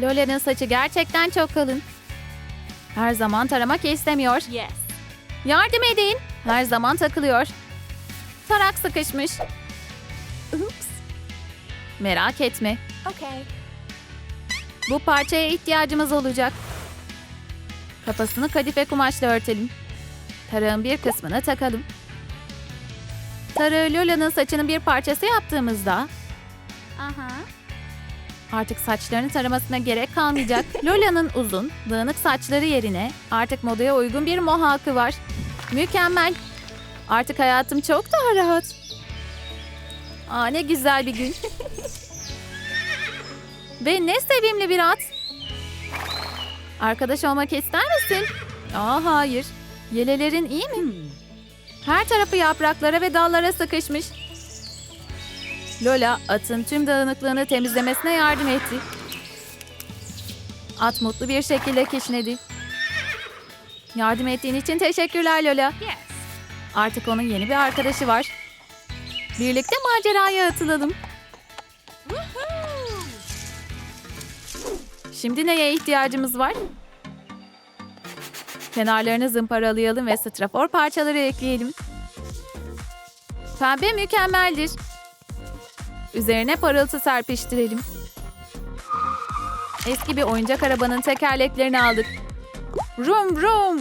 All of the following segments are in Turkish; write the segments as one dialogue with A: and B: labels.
A: Lola'nın saçı gerçekten çok kalın. Her zaman taramak istemiyor.
B: Yes.
A: Yardım edin. Her zaman takılıyor. Tarak sıkışmış.
B: Oops.
A: Merak etme.
B: Okay.
A: Bu parçaya ihtiyacımız olacak. Kafasını kadife kumaşla örtelim. Tarağın bir kısmını takalım. Tarağı Lola'nın saçının bir parçası yaptığımızda
B: Uh-huh.
A: Artık saçlarını taramasına gerek kalmayacak. Lola'nın uzun, dağınık saçları yerine artık modaya uygun bir mohawk'ı var. Mükemmel. Artık hayatım çok daha rahat. Aa ne güzel bir gün. Ve ne sevimli bir at. Arkadaş olmak ister misin? Aa hayır. Yelelerin iyi mi? Her tarafı yapraklara ve dallara sıkışmış. Lola atın tüm dağınıklığını temizlemesine yardım etti. At mutlu bir şekilde kişnedi. Yardım ettiğin için teşekkürler Lola. Artık onun yeni bir arkadaşı var. Birlikte maceraya atılalım. Şimdi neye ihtiyacımız var? Kenarlarını zımparalayalım ve strafor parçaları ekleyelim. Pembe mükemmeldir. Üzerine parıltı serpiştirelim. Eski bir oyuncak arabanın tekerleklerini aldık. Rum rum.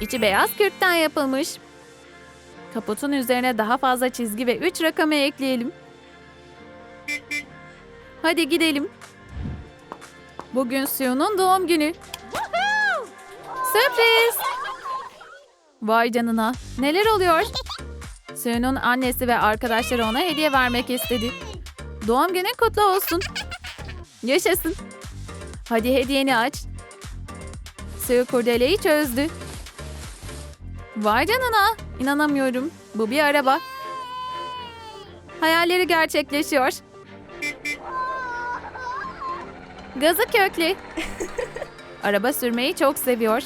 A: İçi beyaz kürkten yapılmış. Kaputun üzerine daha fazla çizgi ve 3 rakamı ekleyelim. Hadi gidelim. Bugün Sue'nun doğum günü. Sürpriz! Vay canına. Neler oluyor? Sue'nun annesi ve arkadaşları ona hediye vermek istedi. Doğum günün kutlu olsun. Yaşasın. Hadi hediyeni aç. Sue kurdeleyi çözdü. Vay canına. İnanamıyorum. Bu bir araba. Hayalleri gerçekleşiyor. Gazı köklü. Araba sürmeyi çok seviyor.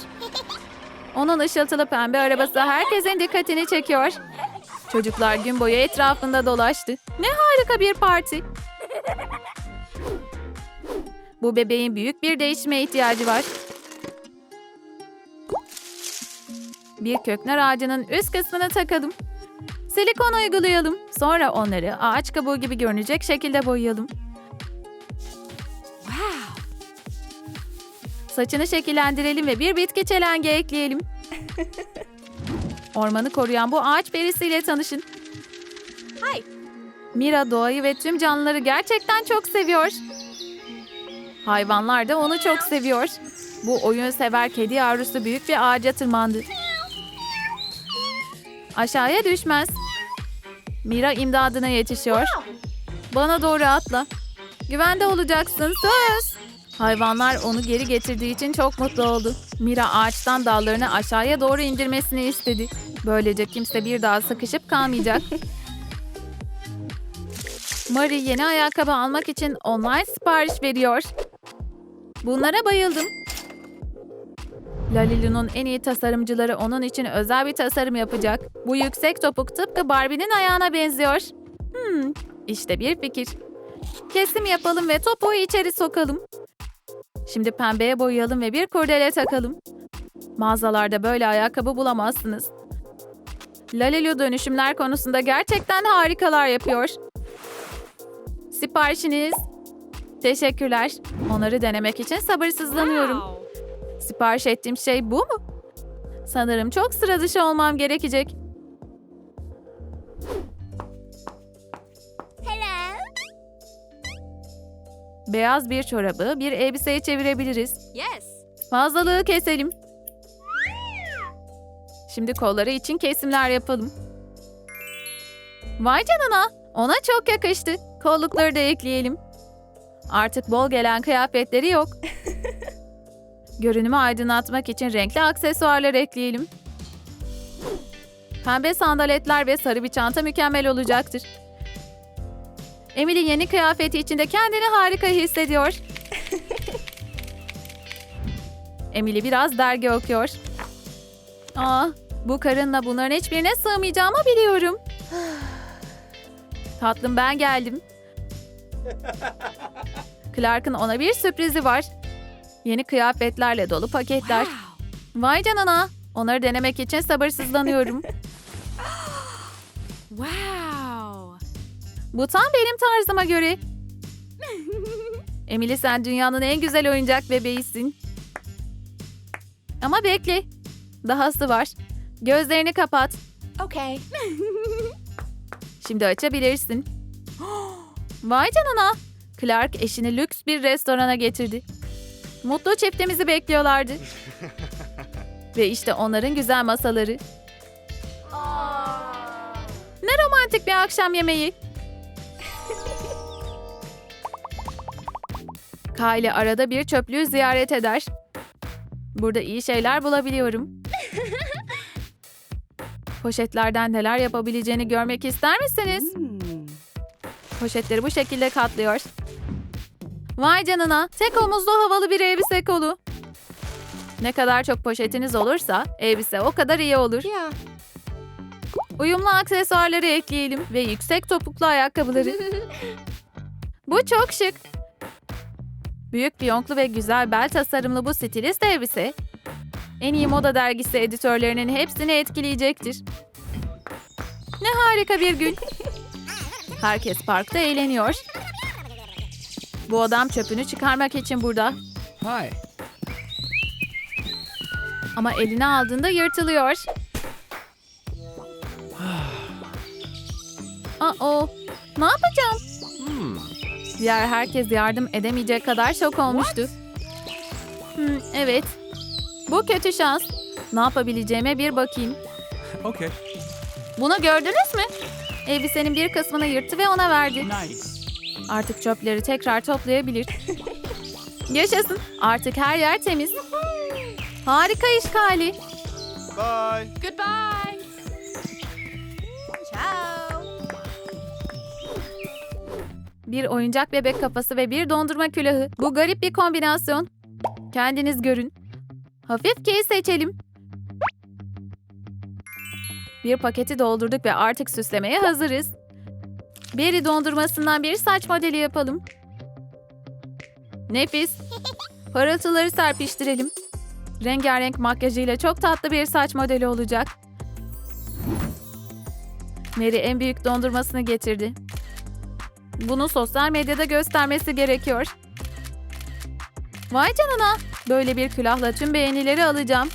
A: Onun ışıltılı pembe arabası herkesin dikkatini çekiyor. Çocuklar gün boyu etrafında dolaştı. Ne harika bir parti. Bu bebeğin büyük bir değişime ihtiyacı var. Bir köknar ağacının üst kısmına takalım. Silikon uygulayalım. Sonra onları ağaç kabuğu gibi görünecek şekilde boyayalım.
B: Wow.
A: Saçını şekillendirelim ve bir bitki çelengi ekleyelim. Ormanı koruyan bu ağaç perisiyle tanışın.
B: Hi.
A: Mira doğayı ve tüm canlıları gerçekten çok seviyor. Hayvanlar da onu çok seviyor. Bu oyun sever kedi yavrusu büyük bir ağaca tırmandı. Aşağıya düşmez. Mira imdadına yetişiyor. Bana doğru atla. Güvende olacaksın söz. Hayvanlar onu geri getirdiği için çok mutlu oldu. Mira ağaçtan dallarını aşağıya doğru indirmesini istedi. Böylece kimse bir daha sıkışıp kalmayacak. Marie yeni ayakkabı almak için online sipariş veriyor. Bunlara bayıldım. Lalilu'nun en iyi tasarımcıları onun için özel bir tasarım yapacak. Bu yüksek topuk tıpkı Barbie'nin ayağına benziyor. Hmm, işte bir fikir. Kesim yapalım ve topuğu içeri sokalım. Şimdi pembeye boyayalım ve bir kurdele takalım. Mağazalarda böyle ayakkabı bulamazsınız. Lalilu dönüşümler konusunda gerçekten harikalar yapıyor. Siparişiniz. Teşekkürler. Onları denemek için sabırsızlanıyorum.
B: Wow.
A: Sipariş ettiğim şey bu mu? Sanırım çok sıra dışı olmam gerekecek.
B: Hello.
A: Beyaz bir çorabı bir elbiseye çevirebiliriz.
B: Yes.
A: Fazlalığı keselim. Şimdi kolları için kesimler yapalım. Vay canına, ona çok yakıştı. Kollukları da ekleyelim. Artık bol gelen kıyafetleri yok. Görünümü aydınlatmak için renkli aksesuarlar ekleyelim. Pembe sandaletler ve sarı bir çanta mükemmel olacaktır. Emily yeni kıyafeti içinde kendini harika hissediyor. Emily biraz dergi okuyor. Aa, bu karınla bunların hiçbirine sığmayacağımı biliyorum. Tatlım ben geldim. Clark'ın ona bir sürprizi var. Yeni kıyafetlerle dolu paketler. Vay canına. Onları denemek için sabırsızlanıyorum.
B: Wow.
A: Bu tam benim tarzıma göre. Emily sen dünyanın en güzel oyuncak bebeğisin. Ama bekle. Dahası var. Gözlerini kapat.
B: Okay.
A: Şimdi açabilirsin. Vay canına. Clark eşini lüks bir restorana getirdi. Mutlu çiftimizi bekliyorlardı. Ve işte onların güzel masaları. Ne romantik bir akşam yemeği. Kylie arada bir çöplüğü ziyaret eder. Burada iyi şeyler bulabiliyorum. Poşetlerden neler yapabileceğini görmek ister misiniz?
B: Hmm.
A: Poşetleri bu şekilde katlıyor. Vay canına, tek omuzlu havalı bir elbise kolu. Ne kadar çok poşetiniz olursa elbise o kadar iyi olur.
B: Yeah.
A: Uyumlu aksesuarları ekleyelim ve yüksek topuklu ayakkabıları. Bu çok şık. Büyük fiyonklu ve güzel bel tasarımlı bu stilist elbise, en iyi moda dergisi editörlerinin hepsini etkileyecektir. Ne harika bir gün. Herkes parkta eğleniyor. Bu adam çöpünü çıkarmak için burada.
C: Hi.
A: Ama eline aldığında yırtılıyor. Aa, ne yapacağım?
C: Hmm.
A: Diğer herkes yardım edemeyecek kadar şok olmuştu. Hmm, evet. Bu kötü şans. Ne yapabileceğime bir bakayım.
C: Okay.
A: Bunu gördünüz mü? Elbisenin bir kısmını yırttı ve ona verdi.
C: Nice.
A: Artık çöpleri tekrar toplayabilir. Yaşasın. Artık her yer temiz. Harika iş Kali.
D: Bye.
B: Goodbye. Ciao.
A: Bir oyuncak bebek kafası ve bir dondurma külahı. Bu garip bir kombinasyon. Kendiniz görün. Hafif key seçelim. Bir paketi doldurduk ve artık süslemeye hazırız. Berry dondurmasından bir saç modeli yapalım. Nefis. Parıltıları serpiştirelim. Rengarenk makyajıyla çok tatlı bir saç modeli olacak. Mary en büyük dondurmasını getirdi. Bunu sosyal medyada göstermesi gerekiyor. Vay canına. Böyle bir külahla tüm beğenileri alacağım.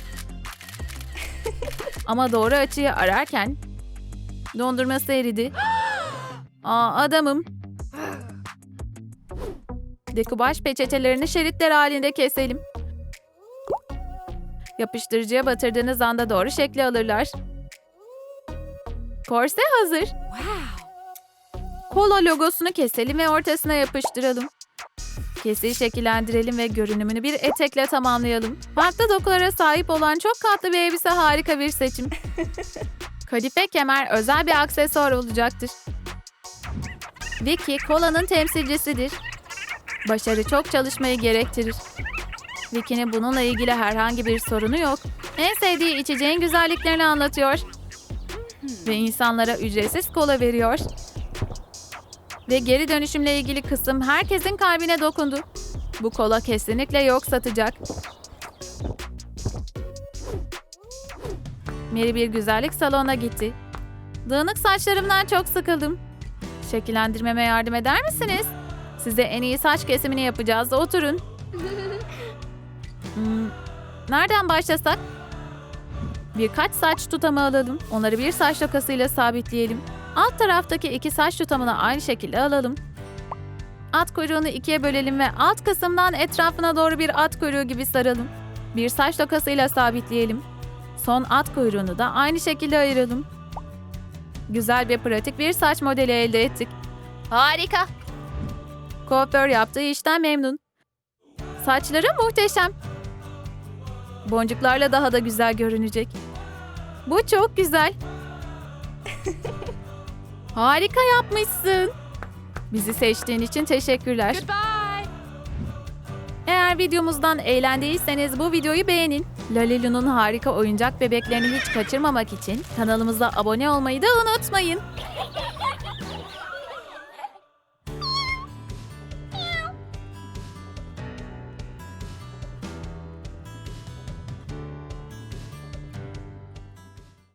A: Ama doğru açıyı ararken dondurması eridi. Aa adamım. Dekubaj peçetelerini şeritler halinde keselim. Yapıştırıcıya batırdığınız anda doğru şekli alırlar. Korse hazır.
B: Wow.
A: Kola logosunu keselim ve ortasına yapıştıralım. Kesiyi şekillendirelim ve görünümünü bir etekle tamamlayalım. Farklı dokulara sahip olan çok katlı bir elbise harika bir seçim. Kadife kemer özel bir aksesuar olacaktır. Vicky kolanın temsilcisidir. Başarı çok çalışmayı gerektirir. Vicky'nin bununla ilgili herhangi bir sorunu yok. En sevdiği içeceğin güzelliklerini anlatıyor. Ve insanlara ücretsiz kola veriyor. Ve geri dönüşümle ilgili kısım herkesin kalbine dokundu. Bu kola kesinlikle yok satacak. Mary bir güzellik salonuna gitti. Dağınık saçlarımdan çok sıkıldım. Şekillendirmeme yardım eder misiniz? Size en iyi saç kesimini yapacağız. Oturun. Hmm, nereden başlasak? Birkaç saç tutamı alalım. Onları bir saç tokasıyla sabitleyelim. Alt taraftaki iki saç tutamını aynı şekilde alalım. At kuyruğunu ikiye bölelim ve alt kısımdan etrafına doğru bir at kuyruğu gibi saralım. Bir saç tokasıyla sabitleyelim. Son at kuyruğunu da aynı şekilde ayıralım. Güzel ve pratik bir saç modeli elde ettik. Harika. Kuaför yaptığı işten memnun. Saçları muhteşem. Boncuklarla daha da güzel görünecek. Bu çok güzel. Harika yapmışsın. Bizi seçtiğin için teşekkürler.
B: Goodbye.
A: Eğer videomuzdan eğlendiyseniz bu videoyu beğenin. Lalilu'nun harika oyuncak bebeklerini hiç kaçırmamak için kanalımıza abone olmayı da unutmayın.